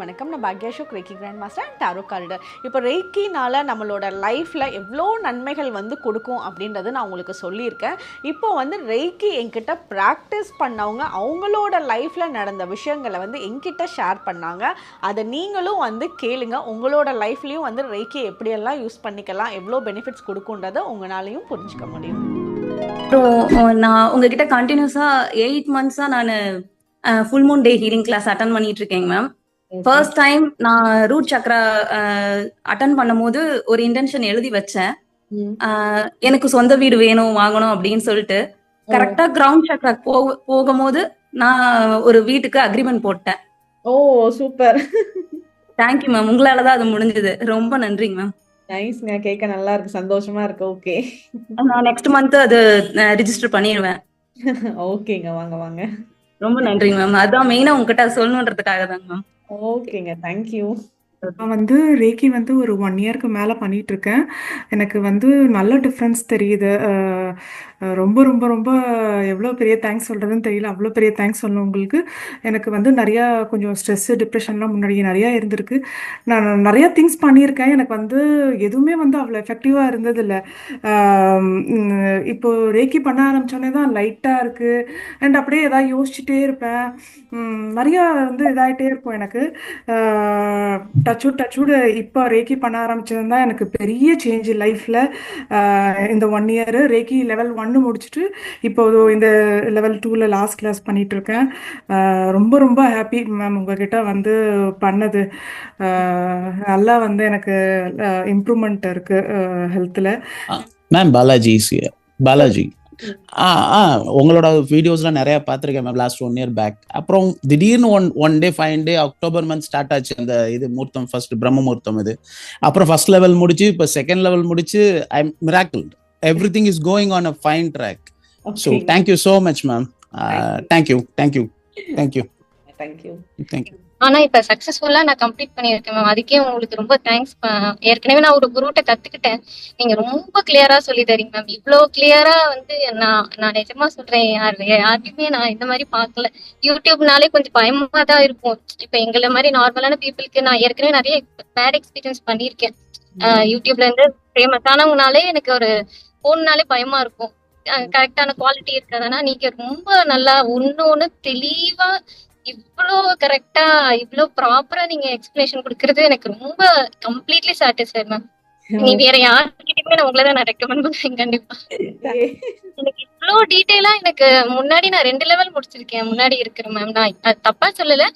வணக்கம். நான் Bhagyashok reiki grand master and tarot Carter இப்போ ரெய்க்கினால நம்மளோட லைஃப்பில் எவ்வளோ நன்மைகள் வந்து கொடுக்கும் அப்படின்றது நான் உங்களுக்கு சொல்லியிருக்கேன். இப்போ வந்து ரெய்கி என்கிட்ட ப்ராக்டிஸ் பண்ணவங்க அவங்களோட லைஃப்பில் நடந்த விஷயங்களை வந்து என்கிட்ட ஷேர் பண்ணாங்க. அதை நீங்களும் வந்து கேளுங்க. உங்களோட லைஃப்லேயும் வந்து ரெய்கி எப்படியெல்லாம் யூஸ் பண்ணிக்கலாம் எவ்வளோ பெனிஃபிட்ஸ் கொடுக்குன்றதை உங்களாலையும் புரிஞ்சுக்க முடியும். அப்புறம் நான் உங்ககிட்ட கண்டினியூஸாக எயிட் மந்த்ஸாக நான் full moon day healing class attend பண்ணிட்டு இருக்கேங்க மேம் ஃபர்ஸ்ட் டைம் நான் ரூட் சக்ரா அட்டன் பண்ணும்போது ஒரு இன்டென்ஷன் எழுதி வச்சேன். அஹ், எனக்கு சொந்த வீடு வேணும் வாங்கணும் அப்படின்னு சொல்லிட்டு. கரெக்டா கிரவுண்ட் சக்ரா போக போகும்போது நான் ஒரு வீட்டுக்கு அக்ரிமெண்ட் போட்டேன். ஓ சூப்பர். தேங்க்யூ மேம் உங்களால தான் அது முடிஞ்சது. ரொம்ப நன்றிங்க மேம் நைஸ்ங்க கேட்க நல்லா இருக்கு. சந்தோஷமா இருக்கு. ஓகே நான் நெக்ஸ்ட் மந்த் அது ரிஜிஸ்டர் பண்ணிடுவேன். ஓகேங்க வாங்க வாங்க. ரொம்ப நன்றிங்க மேம் அதான் மெயினா உங்ககிட்ட சொல்லணுன்றதுக்காக தாங்க மேம் ஓகேங்க. தேங்க்யூ நான் வந்து ரேக்கி வந்து ஒரு ஒன் இயர்க்கு மேலே பண்ணிட்டு இருக்கேன். எனக்கு வந்து நல்ல டிஃப்ரென்ஸ் தெரியுது. ரொம்ப ரொம்ப ரொம்ப எவ்வளோ பெரிய தேங்க்ஸ் சொல்கிறதுன்னு தெரியல. அவ்வளோ பெரிய தேங்க்ஸ் சொல்லணும் உங்களுக்கு எனக்கு வந்து நிறையா கொஞ்சம் ஸ்ட்ரெஸ்ஸு டிப்ரெஷன்லாம் முன்னாடி நிறையா இருந்திருக்கு. நான் நிறையா திங்ஸ் பண்ணியிருக்கேன். எனக்கு வந்து எதுவுமே வந்து அவ்வளோ எஃபெக்டிவாக இருந்ததில்லை. இப்போது ரேக்கி பண்ண ஆரம்பித்தோடனே தான் லைட்டாக இருக்குது அண்ட் அப்படியே எதாவது யோசிச்சுட்டே இருப்பேன். நிறையா வந்து இதாகிட்டே இருக்கும் எனக்கு. டச்சுட் டச்சுடு இப்போ ரேக்கி பண்ண ஆரம்பிச்சது தான் எனக்கு பெரிய சேஞ்ச் லைஃப்பில் இந்த one year reiki level one ஒன்று முடிச்சுட்டு இப்போ இந்த லெவல் டூவில் லாஸ்ட் கிளாஸ் பண்ணிட்டு இருக்கேன் ரொம்ப ரொம்ப ஹாப்பி மேம் உங்ககிட்ட வந்து பண்ணது. நல்லா வந்து எனக்கு இம்ப்ரூவ்மெண்ட் இருக்கு ஹெல்த்தில் மேம் பாலாஜி பாலாஜி. ஆ ஆ உங்களோட வீடியோஸ்லாம் நிறைய பார்த்துருக்கேன் ma'am last one year back அப்புறம் திடீர்னு one one day five day October month start ஆச்சு அந்த இது முகூர்த்தம் ஃபர்ஸ்ட் பிரம்ம முகூர்த்தம் இது. அப்புறம் ஃபர்ஸ்ட் லெவல் முடிச்சு இப்போ செகண்ட் லெவல் முடிச்சு I is going on a fine track so okay thank you so much ma'am thank you thank you thank you thank you thank you ஆனா இப்ப சக்சஸ்ஃபுல்லா நான் கம்ப்ளீட் பண்ணியிருக்கேன் மேம் அதுக்கே உங்களுக்கு ரொம்ப தேங்க்ஸ் ஏற்கனவே நான் ஒரு குருட்ட கத்துக்கிட்டேன் நீங்க ரொம்ப கிளியரா சொல்லி தரீங்க மேம் இவ்ளோ கிளியரா வந்து நான் நான் நிஜமா சொல்றேன் யார் யாருக்குமே நான் இந்த மாதிரி பார்க்கல. யூடியூப்னாலே கொஞ்சம் பயமா தான் இருக்கும். இப்ப எங்களை மாதிரி நார்மலான பீப்புளுக்கு நான் ஏற்கனவே நிறைய பேட் எக்ஸ்பீரியன்ஸ் பண்ணியிருக்கேன். யூடியூப்ல இருந்து ஃபேமஸ் ஆனவங்கனாலே எனக்கு ஒரு போன்னாலே பயமா இருக்கும். கரெக்டான குவாலிட்டி இருக்காதுன்னா நீங்க ரொம்ப நல்லா ஒண்ணு ஒண்ணு தெளிவா இவ்ளோ கரெக்டா இவ்ளோ ப்ராப்பரா நீங்க எக்ஸ்பிளேஷன் கொடுக்கறது எனக்கு ரொம்ப கம்ப்ளீட்லி சாட்டிஸ்ஃபைட் மேம் நீ வேற யாருக்கிட்டயுமே நான் உங்களை தான் நான் ரெக்கமெண்ட் பண்ணுவேன் கண்டிப்பா. எனக்கு இவ்ளோ டீடைலா எனக்கு முன்னாடி நான் ரெண்டு லெவல் முடிச்சிருக்கேன் முன்னாடி இருக்கிறேன் மேம் நான் தப்பா சொல்லல.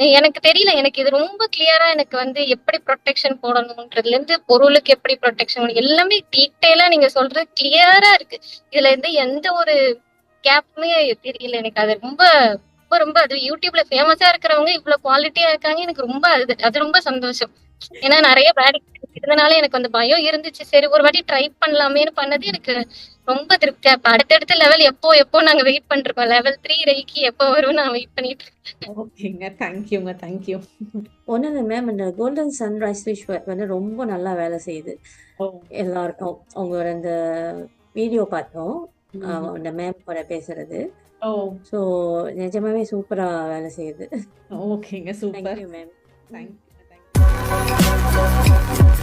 எனக்கு தெரியல எனக்கு இது ரொம்ப கிளியரா எனக்கு வந்து எப்படி ப்ரொடெக்ஷன் போடணும்ன்றதுல இருந்து பொருளுக்கு எப்படி ப்ரொடெக்ஷன் எல்லாமே டீட்டெயிலா நீங்க சொல்றது கிளியரா இருக்கு. இதுல இருந்து எந்த ஒரு கேப்புமே தெரியல எனக்கு. அது ரொம்ப ரொம்ப ரொம்ப அது யூடியூப்ல ஃபேமஸா இருக்கிறவங்க இவ்வளவு குவாலிட்டியா இருக்காங்க எனக்கு ரொம்ப அது அது ரொம்ப சந்தோஷம். ஏன்னா நிறைய ப்ராடக்ட் இருந்தனால எனக்கு அந்த பயம் இருந்துச்சு. சரி ஒரு வாட்டி ட்ரை பண்ணலாமேன்னு பண்ணது எனக்கு ரொம்ப திருப்தியா இப்ப அடுத்தடுத்த லெவல் எப்போ எப்போ நாங்க வெயிட் பண்ணிருக்கோம் லெவல் த்ரீ ரெய்க்கு எப்போ வரும் நான் வெயிட் பண்ணிட்டு இருக்கேன். ஓகேங்க. தேங்க்யூங்க தேங்க்யூ ஒன்றும் இல்லை மேம் இந்த கோல்டன் சன்ரைஸ் ஃபிஷ் வந்து ரொம்ப நல்லா வேலை செய்யுது. எல்லாருக்கும். அவங்களோட இந்த வீடியோ பார்த்தோம். அந்த மேம் கூட பேசுறது. ஸோ நிஜமாவே சூப்பராக வேலை செய்யுது. ஓகேங்க சூப்பர் மேம் தேங்க்யூ தேங்க்யூ